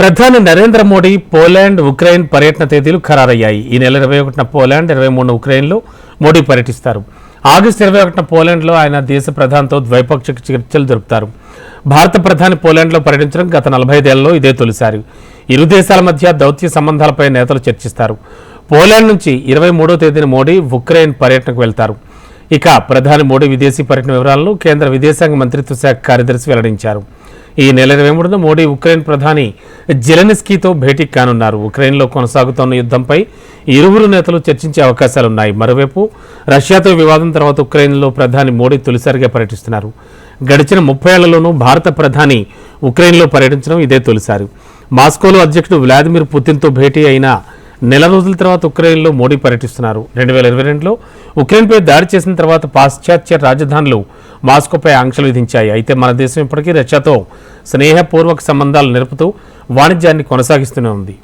ప్రధాని Narendra Modi Poland Ukraine పర్యటన తేదీలు ఖరారయ్యాయి. ఈ నెల ఇరవై ఒకటిన పోలాండ్ ఇరవై మూడున ఉక్రెయిన్లో మోడీ పర్యటిస్తారు. ఆగస్టు ఇరవై ఒకటిన పోలాండ్లో ఆయన దేశ ప్రధానితో ద్వైపాక్షిక చర్చలు జరుపుతారు. భారత ప్రధాని పోలాండ్లో పర్యటించడం గత నలభై ఐదేళ్ళలో ఇదే తొలిసారి. ఇరు దేశాల మధ్య దౌత్య సంబంధాలపై నేతలు చర్చిస్తారు. పోలాండ్ నుంచి ఇరవై మూడో తేదీన మోడీ ఉక్రెయిన్ పర్యటనకు వెళ్తారు. ఇక ప్రధాని మోడీ విదేశీ పర్యటన వివరాలను కేంద్ర విదేశాంగ మంత్రిత్వ శాఖ కార్యదర్శి వెల్లడించారు. ఈ నెల ఇరవై మూడున మోడీ ఉక్రెయిన్ ప్రధాని జెలెనిస్కీతో భేటీ కానున్నారు. ఉక్రెయిన్లో కొనసాగుతున్న యుద్ధంపై ఇరువురు నేతలు చర్చించే అవకాశాలున్నాయి. మరోవైపు రష్యాతో వివాదం తర్వాత ఉక్రెయిన్లో ప్రధాని మోడీ తొలిసారిగా పర్యటిస్తున్నారు. గడిచిన ముప్పై ఏళ్ళలోనూ భారత ప్రధాని ఉక్రెయిన్లో పర్యటించడం ఇదే తొలిసారి. మాస్కోలో అధ్యక్షుడు వ్లాదిమిర్ పుతిన్తో భేటీ అయిన నెల రోజుల తర్వాత ఉక్రెయిన్లో మోడీ పర్యటిస్తున్నారు. రెండు వేల ఇరవై రెండులో ఉక్రెయిన్పై దాడి చేసిన తర్వాత పాశ్చాత్య రాజధానులు మాస్కోపై ఆంక్షలు విధించాయి. అయితే మన దేశం ఇప్పటికీ రష్యాతో స్నేహపూర్వక సంబంధాలు నిలుపుతూ వాణిజ్యాన్ని కొనసాగిస్తూనే ఉంది.